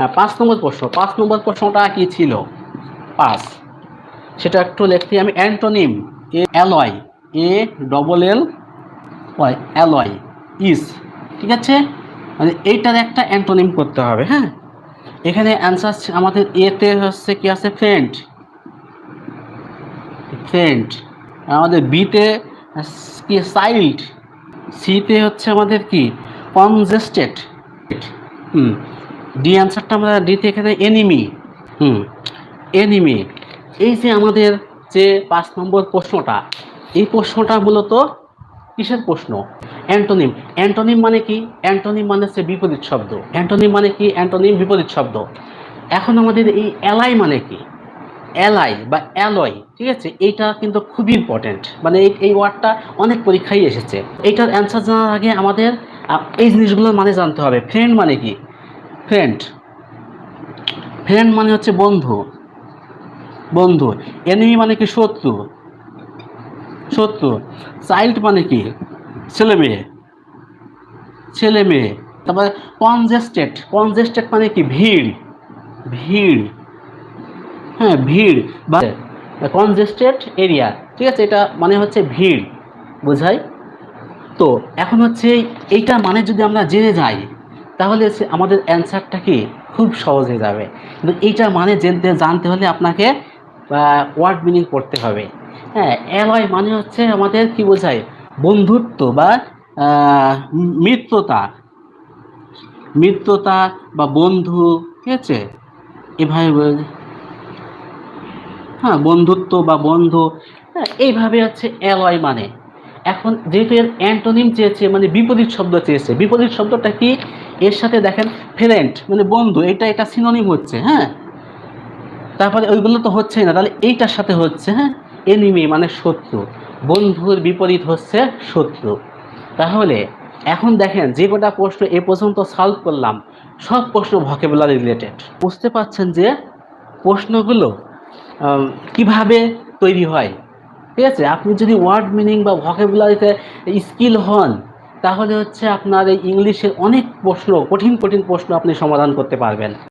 হ্যাঁ, পাঁচ নম্বর প্রশ্ন পাঁচ নম্বর প্রশ্নটা কি ছিল? পাঁচ। সেটা একটু লিখতে আমি antonym a alloy A double L Y alloy is ঠিক আছে? মানে এইটার একটা অ্যান্টোনিম করতে হবে হ্যাঁ? এখানে অ্যান্সার আমাদের এতে হচ্ছে কি আছে? ফ্রেন্ড। ফ্রেন্ড। আমাদের বিতে কি চাইল্ড। সিতে হচ্ছে আমাদের কি? কনজেস্টেড। হুম। ডি অ্যান্সারটা আমরা ডিতে এখানে এনিমি। হুম, এনিমি। এই যে আমাদের যে পাঁচ নম্বর প্রশ্নটা, এই প্রশ্নটা মূলত কিসের প্রশ্ন? অ্যান্টোনিম। অ্যান্টোনিম মানে কি? অ্যান্টোনিম মানে হচ্ছে বিপরীত শব্দ। অ্যান্টোনিম মানে কি? অ্যান্টোনিম বিপরীত শব্দ। এখন আমাদের এই অ্যালাই মানে কি? অ্যালাই বা অ্যালয়, ঠিক আছে? এইটা কিন্তু খুবই ইম্পর্ট্যান্ট মানে এই ওয়ার্ডটা অনেক পরীক্ষায় এসেছে। এইটার অ্যান্সার জানার আগে আমাদের এই জিনিসগুলোর মানে জানতে হবে। ফ্রেন্ড মানে কি? ফ্রেন্ড ফ্রেন্ড মানে হচ্ছে বন্ধু। বন্ধু। এনিমি মানে কি শত্রু? শত্রু। চাইল্ড মানে কি? ছেলে মেয়ে। ছেলে মেয়ে। তারপরে কনজেস্টেড কনজেস্টেড মানে কি? ভিড়। ভিড়। হ্যাঁ ভিড়। বা কনজেস্টেড এরিয়া ঠিক আছে? এটা মানে হচ্ছে ভিড়। বোঝায় তো এখন হচ্ছে এইটা মানে যদি আমরা জেনে যাই তাহলে আমাদের অ্যান্সারটা কি? খুব সহজ হয়ে যাবে। কিন্তু এইটা মানে জানতে জানতে হলে আপনাকে ওয়ার্ড মিনিং পড়তে হবে। হ্যাঁ অ্যালয় মানে হচ্ছে আমাদের কি বোঝায়? বন্ধুত্ব বা মিত্রতা। মিত্রতা বা বন্ধু ঠিক আছে? এভাবে হ্যাঁ বন্ধুত্ব বা বন্ধু। হ্যাঁ, এইভাবে হচ্ছে অ্যালয় মানে। এখন যেহেতু এর অ্যান্টোনিম চেয়েছে মানে বিপরীত শব্দ চেয়েছে বিপরীত শব্দটা কি? এর সাথে দেখেন ফ্রেন্ড মানে বন্ধু, এটা এটা সিনোনিম হচ্ছে হ্যাঁ? তারপরে ওইগুলো তো হচ্ছেই না, তাহলে এইটার সাথে হচ্ছে হ্যাঁ? এনিমি মানে শত্রু, বন্ধুর বিপরীত হচ্ছে শত্রু। তাহলে এখন দেখেন, যে কটা প্রশ্ন এ পর্যন্ত সলভ করলাম, সব প্রশ্ন ভকেবুলারি রিলেটেড বুঝতে পারছেন যে প্রশ্নগুলো কীভাবে তৈরি হয়? ঠিক আছে? আপনি যদি ওয়ার্ড মিনিং বা ভকেবুলারিতে স্কিল হন তাহলে হচ্ছে আপনার এই ইংলিশের অনেক প্রশ্ন কঠিন কঠিন প্রশ্ন আপনি সমাধান করতে পারবেন।